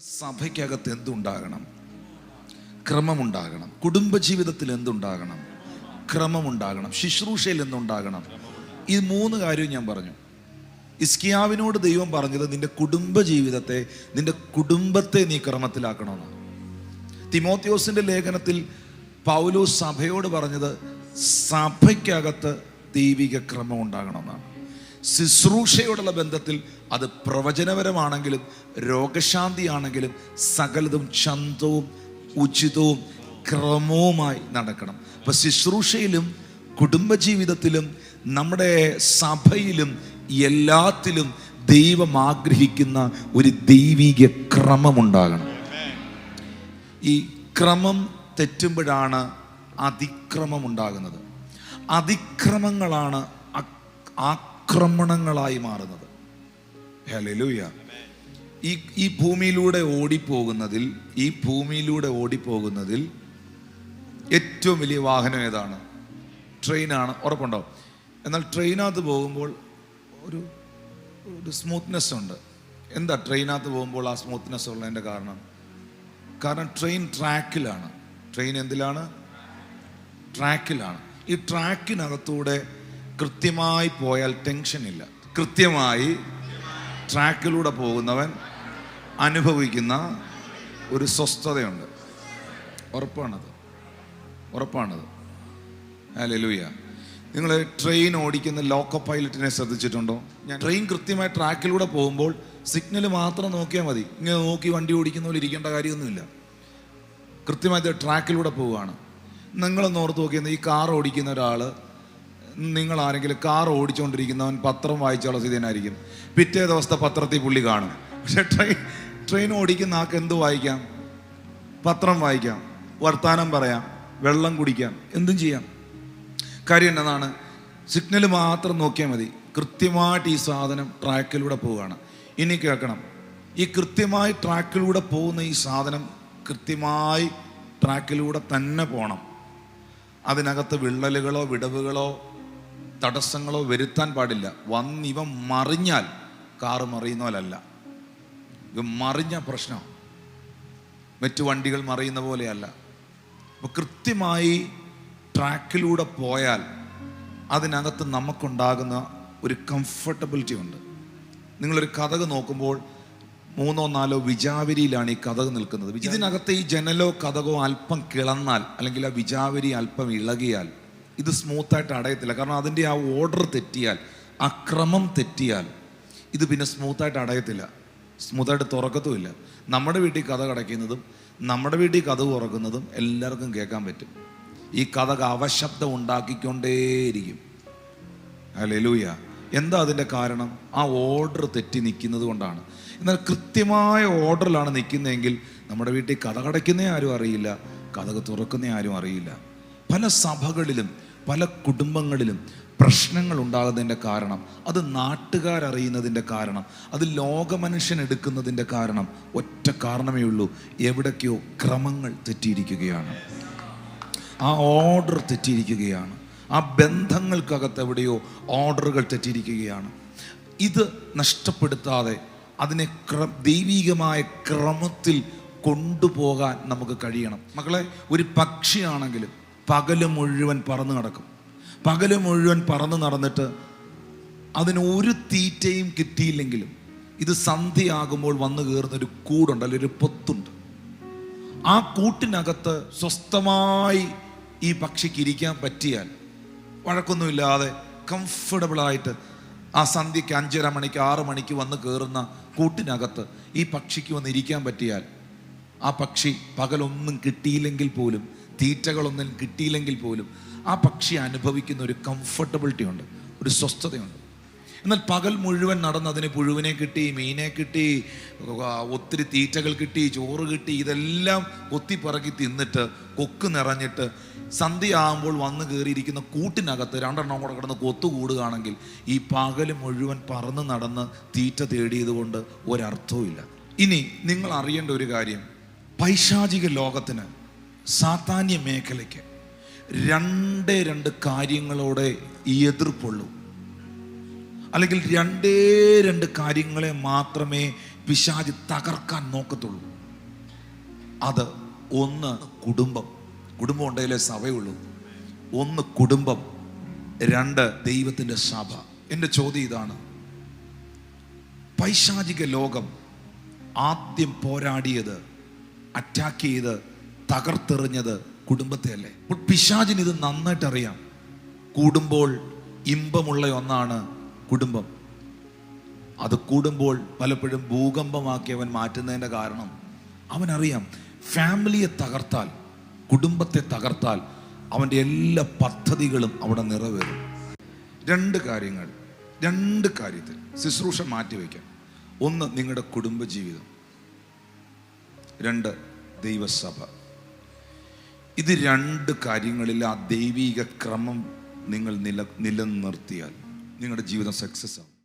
സഭയ്ക്കകത്ത് എന്തുണ്ടാകണം? ക്രമമുണ്ടാകണം. കുടുംബജീവിതത്തിൽ എന്തുണ്ടാകണം? ക്രമമുണ്ടാകണം. ശുശ്രൂഷയിൽ എന്തുണ്ടാകണം? ഈ മൂന്ന് കാര്യവും ഞാൻ പറഞ്ഞു. ഇസ്കിയാവിനോട് ദൈവം പറഞ്ഞത് നിന്റെ കുടുംബജീവിതത്തെ നിന്റെ കുടുംബത്തെ നീ ക്രമത്തിലാക്കണമെന്ന് തിമോത്യോസിന്റെ ലേഖനത്തിൽ പൗലോ സഭയോട് പറഞ്ഞത് സഭയ്ക്കകത്ത് ദൈവിക ക്രമം ഉണ്ടാകണമെന്നാണ് ശുശ്രൂഷയോടുള്ള ബന്ധത്തിൽ അത് പ്രവചനപരമാണെങ്കിലും രോഗശാന്തിയാണെങ്കിലും സകലതും ചന്തവും ഉചിതവും ക്രമവുമായി നടക്കണം. അപ്പൊ ശുശ്രൂഷയിലും കുടുംബജീവിതത്തിലും നമ്മുടെ സഭയിലും എല്ലാത്തിലും ദൈവം ആഗ്രഹിക്കുന്ന ഒരു ദൈവിക ക്രമമുണ്ടാകണം. ഈ ക്രമം തെറ്റുമ്പോഴാണ് അതിക്രമം ഉണ്ടാകുന്നത് അതിക്രമങ്ങളാണ് അക്- ആക്രമണങ്ങളായി മാറുന്നത്. ഹലലൂയ ഈ ഈ ഭൂമിയിലൂടെ ഓടിപ്പോകുന്നതിൽ ഈ ഭൂമിയിലൂടെ ഓടിപ്പോകുന്നതിൽ ഏറ്റവും വലിയ വാഹനം ഏതാണ്? ട്രെയിനാണ്. ഉറപ്പുണ്ടോ? എന്നാൽ ട്രെയിനകത്ത് പോകുമ്പോൾ ഒരു ഒരു സ്മൂത്ത്നെസ് ഉണ്ട്. എന്താ ട്രെയിനകത്ത് പോകുമ്പോൾ ആ സ്മൂത്ത്നെസ് ഉള്ളതിന്റെ കാരണം? കാരണം ട്രെയിൻ ട്രാക്കിലാണ്. ട്രെയിൻ എന്തിലാണ്? ട്രാക്കിലാണ്. ഈ ട്രാക്കിനകത്തൂടെ കൃത്യമായി പോയാൽ ടെൻഷൻ ഇല്ല. കൃത്യമായി ട്രാക്കിലൂടെ പോകുന്നവൻ അനുഭവിക്കുന്ന ഒരു സ്വസ്ഥതയുണ്ട്. ഉറപ്പാണത്. ഉറപ്പാണത്. അല്ലെലൂയ നിങ്ങൾ ട്രെയിൻ ഓടിക്കുന്ന ലോക്കോ പൈലറ്റിനെ ശ്രദ്ധിച്ചിട്ടുണ്ടോ? ഞാൻ ട്രെയിൻ കൃത്യമായി ട്രാക്കിലൂടെ പോകുമ്പോൾ സിഗ്നൽ മാത്രം നോക്കിയാൽ മതി. ഇങ്ങനെ നോക്കി വണ്ടി ഓടിക്കുന്ന പോലെ ഇരിക്കേണ്ട കാര്യമൊന്നുമില്ല. കൃത്യമായിട്ട് ട്രാക്കിലൂടെ പോവുകയാണ്. നിങ്ങളൊന്ന് ഓർത്ത് നോക്കിയെന്ന് ഈ കാർ ഓടിക്കുന്ന ഒരാൾ നിങ്ങൾ ആരെങ്കിലും കാർ ഓടിച്ചുകൊണ്ടിരിക്കുന്നവൻ പത്രം വായിച്ചുള്ള സ്ഥിതിനായിരിക്കും പിറ്റേ ദിവസത്തെ പത്രത്തിൽ പുള്ളി കാണും. പക്ഷെ ട്രെയിൻ ട്രെയിൻ ഓടിക്കുന്ന ആൾക്ക് എന്ത് വായിക്കാം? പത്രം വായിക്കാം വർത്തമാനം പറയാം വെള്ളം കുടിക്കാം എന്തും ചെയ്യാം. കാര്യം എന്നതാണ് സിഗ്നൽ മാത്രം നോക്കിയാൽ മതി. കൃത്യമായിട്ട് ഈ സാധനം ട്രാക്കിലൂടെ പോവുകയാണ്. ഇനി കേൾക്കണം. ഈ കൃത്യമായി ട്രാക്കിലൂടെ പോകുന്ന ഈ സാധനം കൃത്യമായി ട്രാക്കിലൂടെ തന്നെ പോകണം. അതിനകത്ത് വിള്ളലുകളോ വിടവുകളോ തടസ്സങ്ങളോ വരുത്താൻ പാടില്ല. വന്ന് ഇവ മറിഞ്ഞാൽ കാറ് മറിയുന്ന പോലല്ല. ഇവ മറിഞ്ഞ പ്രശ്നം. മറ്റു വണ്ടികൾ മറിയുന്ന പോലെയല്ല. അപ്പോൾ കൃത്യമായി ട്രാക്കിലൂടെ പോയാൽ അതിനകത്ത് നമുക്കുണ്ടാകുന്ന ഒരു കംഫർട്ടബിലിറ്റി ഉണ്ട്. നിങ്ങളൊരു കഥക നോക്കുമ്പോൾ മൂന്നോ നാലോ വിജാവരിയിലാണ് ഈ കഥക് നിൽക്കുന്നത്. ഇതിനകത്ത് ഈ ജനലോ കഥകോ അല്പം കിളന്നാൽ അല്ലെങ്കിൽ ആ വിജാവരി അല്പം ഇളകിയാൽ ഇത് സ്മൂത്തായിട്ട് അടയത്തില്ല. കാരണം അതിന്റെ ആ ഓർഡർ തെറ്റിയാൽ അക്രമം ക്രമം തെറ്റിയാൽ ഇത് പിന്നെ സ്മൂത്തായിട്ട് അടയത്തില്ല. സ്മൂത്തായിട്ട് തുറക്കത്തുമില്ല. നമ്മുടെ വീട്ടിൽ കഥ കടയ്ക്കുന്നതും നമ്മുടെ വീട്ടിൽ കഥ തുറക്കുന്നതും എല്ലാവർക്കും കേൾക്കാൻ പറ്റും. ഈ കഥക അവശബ്ദം ഉണ്ടാക്കിക്കൊണ്ടേയിരിക്കും. അല്ലെലൂയ എന്താ അതിന്റെ കാരണം? ആ ഓർഡർ തെറ്റി നിൽക്കുന്നത് കൊണ്ടാണ്. എന്നാൽ കൃത്യമായ ഓർഡറിലാണ് നിൽക്കുന്നതെങ്കിൽ നമ്മുടെ വീട്ടിൽ കഥ കടയ്ക്കുന്നേ ആരും അറിയില്ല കഥക തുറക്കുന്നേ ആരും അറിയില്ല. പല സഭകളിലും പല കുടുംബങ്ങളിലും പ്രശ്നങ്ങൾ ഉണ്ടാകുന്നതിന്റെ കാരണം അത് നാട്ടുകാരറിയുന്നതിന്റെ കാരണം അത് ലോകമനുഷ്യൻ എടുക്കുന്നതിന്റെ കാരണം ഒറ്റ കാരണമേ ഉള്ളൂ. എവിടേക്കോ ക്രമങ്ങൾ തെറ്റിയിരിക്കുകയാണ്. ആ ഓർഡർ തെറ്റിയിരിക്കുകയാണ്. ആ ബന്ധങ്ങൾക്കകത്ത് എവിടെയോ ഓർഡറുകൾ തെറ്റിയിരിക്കുകയാണ്. ഇത് നഷ്ടപ്പെടുത്താതെ അതിനെ ക്ര ദൈവികമായ ക്രമത്തിൽ കൊണ്ടുപോകാൻ നമുക്ക് കഴിയണം. മക്കളെ ഒരു പക്ഷിയാണെങ്കിലും പകൽ മുഴുവൻ പറന്ന് നടക്കും. പകൽ മുഴുവൻ പറന്ന് നടന്നിട്ട് അതിന് ഒരു തീറ്റയും കിട്ടിയില്ലെങ്കിലും ഇത് സന്ധ്യയാകുമ്പോൾ വന്നു കയറുന്ന ഒരു കൂടുണ്ട് അല്ലെങ്കിൽ ഒരു പൊത്തുണ്ട്. ആ കൂട്ടിനകത്ത് സ്വസ്ഥമായി ഈ പക്ഷിക്ക് ഇരിക്കാൻ പറ്റിയാൽ വഴക്കൊന്നുമില്ലാതെ കംഫർട്ടബിളായിട്ട് ആ സന്ധ്യയ്ക്ക് അഞ്ചര മണിക്ക് ആറ് മണിക്ക് വന്ന് കയറുന്ന കൂട്ടിനകത്ത് ഈ പക്ഷിക്ക് വന്ന് ഇരിക്കാൻ പറ്റിയാൽ ആ പക്ഷി പകലൊന്നും കിട്ടിയില്ലെങ്കിൽ പോലും തീറ്റകളൊന്നും കിട്ടിയില്ലെങ്കിൽ പോലും ആ പക്ഷി അനുഭവിക്കുന്ന ഒരു കംഫർട്ടബിലിറ്റി ഉണ്ട് ഒരു സ്വസ്ഥതയുണ്ട്. എന്നാൽ പകൽ മുഴുവൻ നടന്ന് അതിന് പുഴുവിനെ കിട്ടി മീനെ കിട്ടി ഒത്തിരി തീറ്റകൾ കിട്ടി ചോറ് കിട്ടി ഇതെല്ലാം കൊത്തിപ്പറക്കി തിന്നിട്ട് കൊക്ക് നിറഞ്ഞിട്ട് സന്ധ്യയാകുമ്പോൾ വന്ന് കയറിയിരിക്കുന്ന കൂട്ടിനകത്ത് രണ്ടെണ്ണം കൂടെ കിടന്ന് കൊത്തുകൂടുകയാണെങ്കിൽ ഈ പകൽ മുഴുവൻ പറന്ന് നടന്ന് തീറ്റ തേടിയത് കൊണ്ട് ഒരർത്ഥവുമില്ല. ഇനി നിങ്ങൾ അറിയേണ്ട ഒരു കാര്യം പൈശാചിക ലോകത്തിന് സാത്താന്യ മേഖലയ്ക്ക് രണ്ടേ രണ്ട് കാര്യങ്ങളോടെ എതിർപ്പുള്ളൂ. അല്ലെങ്കിൽ രണ്ടേ രണ്ട് കാര്യങ്ങളെ മാത്രമേ പിശാജ് തകർക്കാൻ നോക്കത്തുള്ളൂ. അത് ഒന്ന് കുടുംബം. കുടുംബം ഉണ്ടെങ്കിലേ സഭയുള്ളൂ. ഒന്ന് കുടുംബം രണ്ട് ദൈവത്തിന്റെ സഭ. എന്റെ ചോദ്യം ഇതാണ്. പൈശാചിക ലോകം ആദ്യം പോരാടിയത് അറ്റാക്ക് ചെയ്ത് തകർത്തെറിഞ്ഞത് കുടുംബത്തെ അല്ലേ അപ്പോൾ പിശാചിന് ഇത് നന്നായിട്ട് അറിയാം കൂടുമ്പോൾ ഇമ്പമുള്ള ഒന്നാണ് കുടുംബം. അത് കൂടുമ്പോൾ പലപ്പോഴും ഭൂകമ്പമാക്കി അവൻ മാറ്റുന്നതിന്റെ കാരണം അവനറിയാം. ഫാമിലിയെ തകർത്താൽ കുടുംബത്തെ തകർത്താൽ അവന്റെ എല്ലാ പദ്ധതികളും അവിടെ നിറവേറും. രണ്ട് കാര്യങ്ങൾ രണ്ട് കാര്യത്തിൽ ശുശ്രൂഷ മാറ്റിവെക്കാം. ഒന്ന് നിങ്ങളുടെ കുടുംബജീവിതം. രണ്ട് ദൈവസഭ. ഇത് രണ്ട് കാര്യങ്ങളിൽ ആ ദൈവീക ക്രമം നിങ്ങൾ നില നിലനിർത്തിയാൽ നിങ്ങളുടെ ജീവിതം സക്സസ് ആവും.